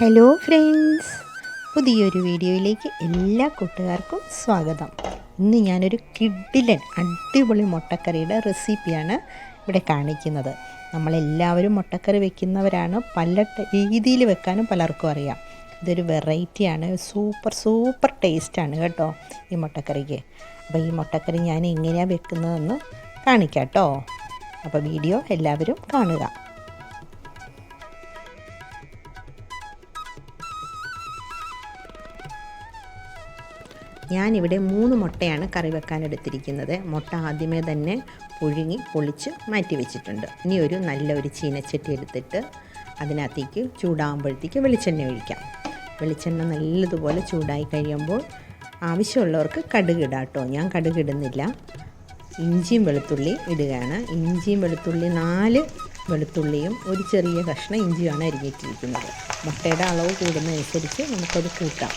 Hello friends പുതിയൊരു വീഡിയോയിലേക്ക് എല്ലാ കൂട്ടുകാർക്കും സ്വാഗതം. ഇന്ന് ഞാനൊരു കിഡിലൻ അടിപൊളി മുട്ടക്കറിയുടെ റെസിപ്പിയാണ് ഇവിടെ കാണിക്കുന്നത്. നമ്മളെല്ലാവരും മുട്ടക്കറി വെക്കുന്നവരാണ്. പല രീതിയിൽ വെക്കാനും പലർക്കും അറിയാം. ഇതൊരു വെറൈറ്റിയാണ്. സൂപ്പർ സൂപ്പർ ടേസ്റ്റാണ് കേട്ടോ ഈ മുട്ടക്കറിക്ക്. അപ്പോൾ ഈ മുട്ടക്കറി ഞാൻ എങ്ങനെയാണ് വെക്കുന്നതെന്ന് കാണിക്കാം കേട്ടോ. അപ്പോൾ വീഡിയോ എല്ലാവരും കാണുക. ഞാനിവിടെ മൂന്ന് മുട്ടയാണ് കറി വെക്കാൻ എടുത്തിരിക്കുന്നത്. മുട്ട ആദ്യമേ തന്നെ പുഴുങ്ങി പൊളിച്ച് മാറ്റി വെച്ചിട്ടുണ്ട്. ഇനി ഒരു നല്ല ഒരു ചീനച്ചട്ടി എടുത്തിട്ട് അതിനകത്തേക്ക് ചൂടാകുമ്പോഴത്തേക്ക് വെളിച്ചെണ്ണ ഒഴിക്കാം. വെളിച്ചെണ്ണ നല്ലതുപോലെ ചൂടായി കഴിയുമ്പോൾ ആവശ്യമുള്ളവർക്ക് കടുക് ഇടാം കേട്ടോ. ഞാൻ കടുക് ഇടുന്നില്ല. ഇഞ്ചിയും വെളുത്തുള്ളി ഇടുകയാണ്. ഇഞ്ചിയും വെളുത്തുള്ളി നാല് വെളുത്തുള്ളിയും ഒരു ചെറിയ കഷ്ണം ഇഞ്ചിയുമാണ് അരിഞ്ഞിട്ടിരിക്കുന്നത്. മുട്ടയുടെ അളവ് കൂടുന്നതനുസരിച്ച് നമുക്കത് കൂട്ടാം.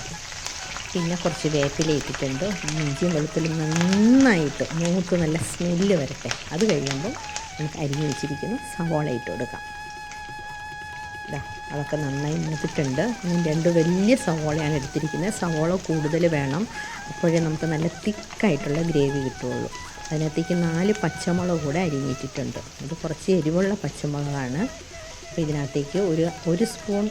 പിന്നെ കുറച്ച് വേപ്പില ഇട്ടിട്ടുണ്ട്. ഇഞ്ചിയും വെളുത്തുള്ളി നന്നായിട്ട് മൂത്ത് നല്ല സ്മെല്ല് വരട്ടെ. അത് കഴിയുമ്പോൾ നമുക്ക് അരിഞ്ഞ് വെച്ചിരിക്കുന്ന സവോള ഇട്ട് കൊടുക്കാം. ഇതാ അതൊക്കെ നന്നായി മൂത്തിട്ടുണ്ട്. ഇനി രണ്ട് വലിയ സവോളയാണ് എടുത്തിരിക്കുന്നത്. സവോള കൂടുതൽ വേണം. അപ്പോഴേ നമുക്ക് നല്ല തിക്കായിട്ടുള്ള ഗ്രേവി കിട്ടുള്ളൂ അതിനകത്തേക്ക് നാല് പച്ചമുളക് കൂടെ അരിഞ്ഞിട്ടിട്ടുണ്ട്. അത് കുറച്ച് എരിവുള്ള പച്ചമുളകാണ്. അപ്പോൾ ഇതിനകത്തേക്ക് ഒരു ഒരു സ്പൂൺ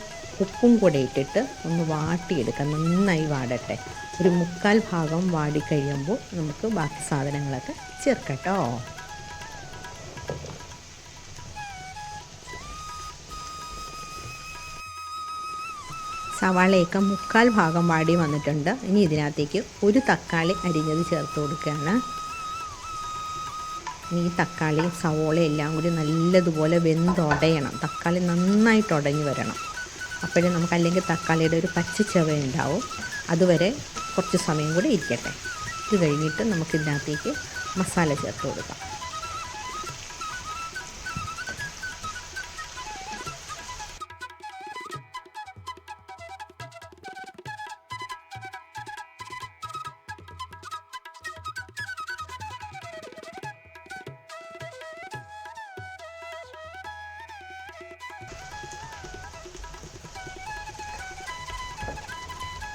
ഉപ്പും കൂടെ ഇട്ടിട്ട് ഒന്ന് വാട്ടിയെടുക്കാം. നന്നായി വാടട്ടെ. ഒരു മുക്കാൽ ഭാഗം വാടിക്കഴിയുമ്പോൾ നമുക്ക് ബാക്കി സാധനങ്ങളൊക്കെ ചേർക്കട്ടോ. സവാളയൊക്കെ മുക്കാൽ ഭാഗം വാടി വന്നിട്ടുണ്ട്. ഇനി ഇതിനകത്തേക്ക് ഒരു തക്കാളി അരിഞ്ഞത് ചേർത്ത് കൊടുക്കുകയാണ്. ഈ തക്കാളിയും സവോളയും എല്ലാം കൂടി നല്ലതുപോലെ വെന്തുടയണം. തക്കാളി നന്നായിട്ട് ഉടഞ്ഞു വരണം. അപ്പോഴേ നമുക്ക് അല്ലെങ്കിൽ തക്കാളിയുടെ ഒരു പച്ച ചവ ഉണ്ടാവും. അതുവരെ കുറച്ച് സമയം കൂടെ ഇരിക്കട്ടെ. ഇത് കഴിഞ്ഞിട്ട് നമുക്ക് ഇതിനകത്തേക്ക് മസാല ചേർത്ത് കൊടുക്കാം.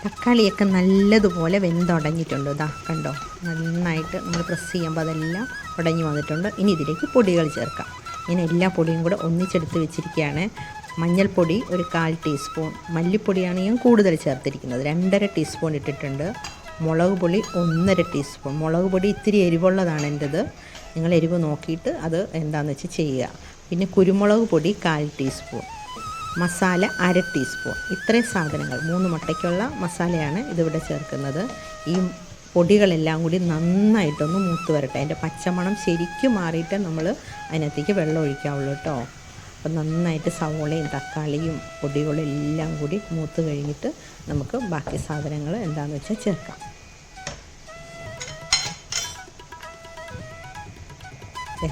തക്കാളിയൊക്കെ നല്ലതുപോലെ വെന്തുടഞ്ഞിട്ടുണ്ട്. ഇതാ കണ്ടോ? നന്നായിട്ട് നമ്മൾ പ്രസ് ചെയ്യുമ്പോൾ അതെല്ലാം ഉടഞ്ഞു വന്നിട്ടുണ്ട്. ഇനി ഇതിലേക്ക് പൊടികൾ ചേർക്കാം. ഇങ്ങനെ എല്ലാ പൊടിയും കൂടെ ഒന്നിച്ചെടുത്ത് വെച്ചിരിക്കുകയാണ്. മഞ്ഞൾപ്പൊടി ഒരു കാൽ ടീസ്പൂൺ മല്ലിപ്പൊടിയാണ് ഞാൻ കൂടുതൽ ചേർത്തിരിക്കുന്നത്. രണ്ടര ടീസ്പൂൺ ഇട്ടിട്ടുണ്ട്. മുളക് പൊടി ഒന്നര ടീസ്പൂൺ മുളക് പൊടി ഇത്തിരി എരിവുള്ളതാണ് എന്റെത് നിങ്ങൾ എരിവ് നോക്കിയിട്ട് അത് എന്താണെന്ന് വെച്ച് ചെയ്യുക. പിന്നെ കുരുമുളക് പൊടി കാൽ ടീസ്പൂൺ മസാല അര ടീസ്പൂൺ ഇത്രയും സാധനങ്ങൾ മൂന്ന് മുട്ടയ്ക്കുള്ള മസാലയാണ് ഇതിവിടെ ചേർക്കുന്നത്. ഈ പൊടികളെല്ലാം കൂടി നന്നായിട്ടൊന്ന് മൂത്ത് വരട്ടെ. അതിന്റെ പച്ചമണം ശരിക്കും മാറിയിട്ട് നമ്മൾ അതിനകത്തേക്ക് വെള്ളം ഒഴിക്കാവുള്ളൂ കേട്ടോ. അപ്പം നന്നായിട്ട് സവോളയും തക്കാളിയും പൊടികളും എല്ലാം കൂടി മൂത്ത് കഴിഞ്ഞിട്ട് നമുക്ക് ബാക്കി സാധനങ്ങൾ എന്താണെന്ന് വെച്ചാൽ ചേർക്കാം.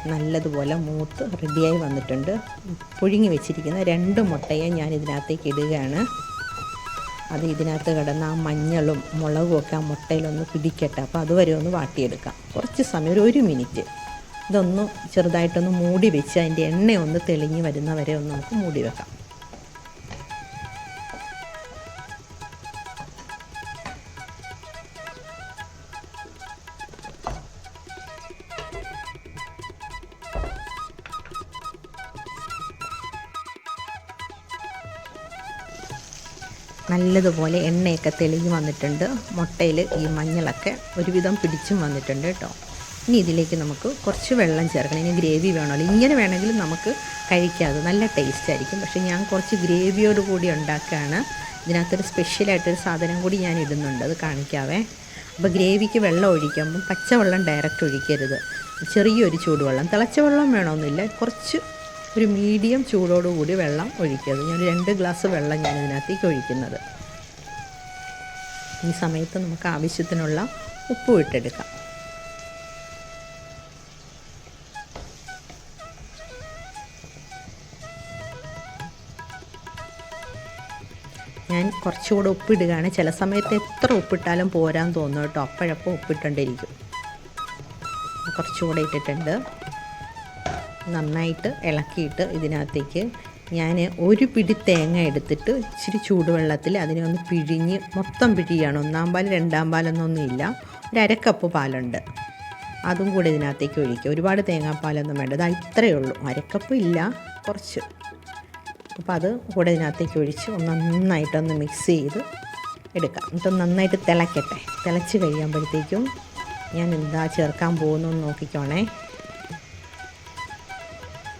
നല്ലതുപോലെ മൂത്ത് റെഡിയായി വന്നിട്ടുണ്ട്. പുഴുങ്ങി വെച്ചിരിക്കുന്ന രണ്ട് മുട്ടയെ ഞാൻ ഇതിനകത്തേക്ക് ഇടുകയാണ്. അത് ഇതിനകത്ത് കിടന്ന ആ മഞ്ഞളും മുളകും ഒക്കെ ആ മുട്ടയിലൊന്ന് പിടിക്കട്ടെ. അപ്പോൾ അതുവരെ ഒന്ന് വാട്ടിയെടുക്കാം. കുറച്ച് സമയം ഒരു മിനിറ്റ് ഇതൊന്ന് ചെറുതായിട്ടൊന്ന് മൂടി വെച്ച് അതിന്റെ എണ്ണ ഒന്ന് തെളിഞ്ഞ് വരുന്നവരെ ഒന്ന് നമുക്ക് മൂടി വെക്കാം. നല്ലതുപോലെ എണ്ണയൊക്കെ തെളിഞ്ഞ് വന്നിട്ടുണ്ട്. മുട്ടയിൽ ഈ മഞ്ഞളൊക്കെ ഒരുവിധം പിടിച്ചും വന്നിട്ടുണ്ട് കേട്ടോ. ഇനി ഇതിലേക്ക് നമുക്ക് കുറച്ച് വെള്ളം ചേർക്കണം. ഇനി ഗ്രേവി വേണമല്ലോ. ഇങ്ങനെ വേണമെങ്കിലും നമുക്ക് കഴിക്കാതെ നല്ല ടേസ്റ്റ് ആയിരിക്കും. പക്ഷേ ഞാൻ കുറച്ച് ഗ്രേവിയോട് കൂടി ഉണ്ടാക്കുകയാണ്. ഇതിനകത്തൊരു സ്പെഷ്യലായിട്ടൊരു സാധനം കൂടി ഞാൻ ഇടുന്നുണ്ട്. അത് കാണിക്കാവേ. അപ്പോൾ ഗ്രേവിക്ക് വെള്ളം ഒഴിക്കുമ്പം പച്ചവെള്ളം ഡയറക്റ്റ് ഒഴിക്കരുത്. ചെറിയൊരു ചൂടുവെള്ളം. തിളച്ച വെള്ളം വേണമെന്നില്ല കുറച്ച് ഒരു മീഡിയം ചൂടോടുകൂടി വെള്ളം ഒഴിക്കുക. ഞാൻ രണ്ട് ഗ്ലാസ് വെള്ളം ഞാൻ ഇതിനകത്തേക്ക് ഒഴിക്കുന്നത്. ഈ സമയത്ത് നമുക്ക് ആവശ്യത്തിനുള്ള ഉപ്പ് ഇട്ടെടുക്കാം. ഞാൻ കുറച്ചുകൂടെ ഉപ്പിടുകയാണ്. ചില സമയത്ത് എത്ര ഉപ്പിട്ടാലും പോരാൻ തോന്നും കേട്ടോ. അപ്പോഴപ്പോൾ ഉപ്പിട്ടുകൊണ്ടിരിക്കും കുറച്ചുകൂടെ ഇട്ടിട്ടുണ്ട്. നന്നായിട്ട് ഇളക്കിയിട്ട് ഇതിനകത്തേക്ക് ഞാൻ ഒരു പിടി തേങ്ങ എടുത്തിട്ട് ഇച്ചിരി ചൂടുവെള്ളത്തിൽ അതിനെ ഒന്ന് പിഴിഞ്ഞ് മൊത്തം പിഴിയാണ്. ഒന്നാം പാൽ രണ്ടാം പാലൊന്നൊന്നുമില്ല ഒരു അരക്കപ്പ് പാലുണ്ട്. അതും കൂടെ ഇതിനകത്തേക്ക് ഒഴിക്കുക. ഒരുപാട് തേങ്ങാപ്പാലൊന്നും വേണ്ട. ഇതാ ഇത്രയേ ഉള്ളൂ. അരക്കപ്പ് ഇല്ല. കുറച്ച്. അപ്പോൾ അത് കൂടെ ഇതിനകത്തേക്ക് ഒഴിച്ച് ഒന്ന് നന്നായിട്ടൊന്ന് മിക്സ് ചെയ്ത് എടുക്കാം. എന്നിട്ട് നന്നായിട്ട് തിളയ്ക്കട്ടെ തിളച്ച് കഴിയുമ്പോഴത്തേക്കും ഞാൻ എന്താ ചേർക്കാൻ പോകുന്നു നോക്കിക്കോണേ.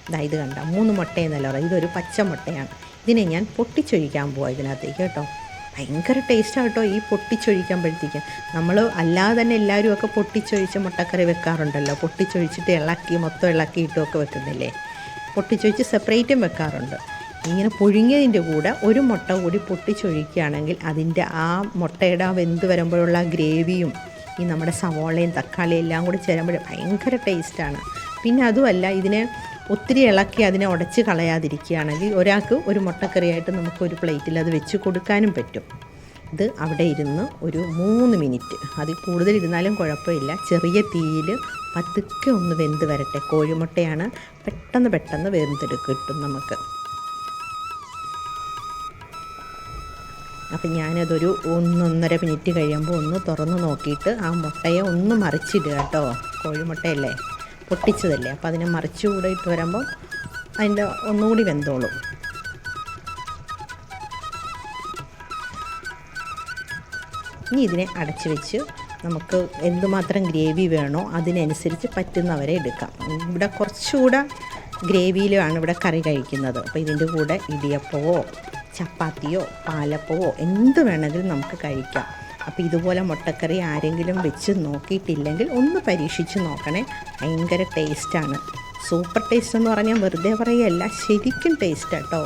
ഇതാ ഇത് കണ്ട? മൂന്ന് മുട്ടയെന്നല്ല പറയുക ഇതൊരു പച്ച മുട്ടയാണ്. ഇതിനെ ഞാൻ പൊട്ടിച്ചൊഴിക്കാൻ പോവാം ഇതിനകത്തേക്ക് കേട്ടോ. ഭയങ്കര ടേസ്റ്റാണ് കേട്ടോ ഈ പൊട്ടിച്ചൊഴിക്കുമ്പോഴത്തേക്ക്. നമ്മൾ അല്ലാതെ തന്നെ എല്ലാവരും ഒക്കെ പൊട്ടിച്ചൊഴിച്ച് മുട്ടക്കറി വെക്കാറുണ്ടല്ലോ. പൊട്ടിച്ചൊഴിച്ചിട്ട് ഇളക്കി മൊത്തം ഇളക്കിയിട്ടും ഒക്കെ വെക്കുന്നില്ലേ? പൊട്ടിച്ചൊഴിച്ച് സെപ്പറേറ്റും വെക്കാറുണ്ട്. ഇങ്ങനെ പുഴുങ്ങിയതിന്റെ കൂടെ ഒരു മുട്ട കൂടി പൊട്ടിച്ചൊഴിക്കുകയാണെങ്കിൽ അതിന്റെ ആ മുട്ടയുടെ ആ വെന്ത് വരുമ്പോഴുള്ള ഗ്രേവിയും ഈ നമ്മുടെ സവോളയും തക്കാളിയും എല്ലാം കൂടി ചേരുമ്പോൾ ഭയങ്കര ടേസ്റ്റാണ് പിന്നെ അതുമല്ല ഇതിനെ ഒത്തിരി ഇളക്കി അതിനെ ഉടച്ച് കളയാതിരിക്കുകയാണെങ്കിൽ ഒരാൾക്ക് ഒരു മുട്ടക്കറിയായിട്ട് നമുക്ക് ഒരു പ്ലേറ്റിൽ അത് വെച്ച് കൊടുക്കാനും പറ്റും. ഇത് അവിടെ ഇരുന്ന് ഒരു മൂന്ന് മിനിറ്റ്. അതിൽ കൂടുതൽ ഇരുന്നാലും കുഴപ്പമില്ല. ചെറിയ തീയിൽ പതുക്കെ ഒന്ന് വെന്ത് വരട്ടെ. കോഴിമുട്ടയാണ് പെട്ടെന്ന് പെട്ടെന്ന് വെന്തെടുക്കും കിട്ടും നമുക്ക്. അപ്പം ഞാനതൊരു ഒന്നൊന്നര മിനിറ്റ് കഴിയുമ്പോൾ ഒന്ന് തുറന്ന് നോക്കിയിട്ട് ആ മുട്ടയെ ഒന്ന് മറിച്ചിടുക കേട്ടോ. കോഴിമുട്ടയല്ലേ? പൊട്ടിച്ചതല്ലേ? അപ്പോൾ അതിനെ മറിച്ചുകൂടെ ഇട്ട് വരുമ്പോൾ അതിന്റെ ഒന്നുകൂടി വെന്തോളും. ഇനി ഇതിനെ അടച്ചു വെച്ച് നമുക്ക് എന്തുമാത്രം ഗ്രേവി വേണോ അതിനനുസരിച്ച് പറ്റുന്നവരെ എടുക്കാം. ഇവിടെ കുറച്ചുകൂടെ ഗ്രേവിയിലാണ് ഇവിടെ കറി കഴിക്കുന്നത്. അപ്പോൾ ഇതിന്റെ കൂടെ ഇടിയപ്പമോ ചപ്പാത്തിയോ പാലപ്പമോ എന്ത് വേണമെങ്കിലും നമുക്ക് കഴിക്കാം. അപ്പോൾ ഇതുപോലെ മുട്ടക്കറി ആരെങ്കിലും വെച്ച് നോക്കിയിട്ടില്ലെങ്കിൽ ഒന്ന് പരീക്ഷിച്ച് നോക്കണേ. ഭയങ്കര ടേസ്റ്റാണ് സൂപ്പർ ടേസ്റ്റ് എന്ന് പറഞ്ഞാൽ വെറുതെ പറയുകയല്ല ശരിക്കും ടേസ്റ്റ് കേട്ടോ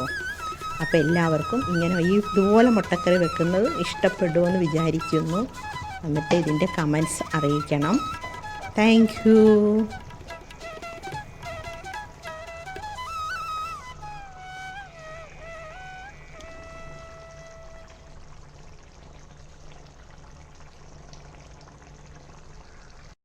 അപ്പോൾ എല്ലാവർക്കും ഇങ്ങനെ ഈ ഇതുപോലെ മുട്ടക്കറി വെക്കുന്നത് ഇഷ്ടപ്പെടുമെന്ന് വിചാരിക്കുന്നു. എന്നിട്ട് ഇതിന്റെ കമൻസ് അറിയിക്കണം. താങ്ക്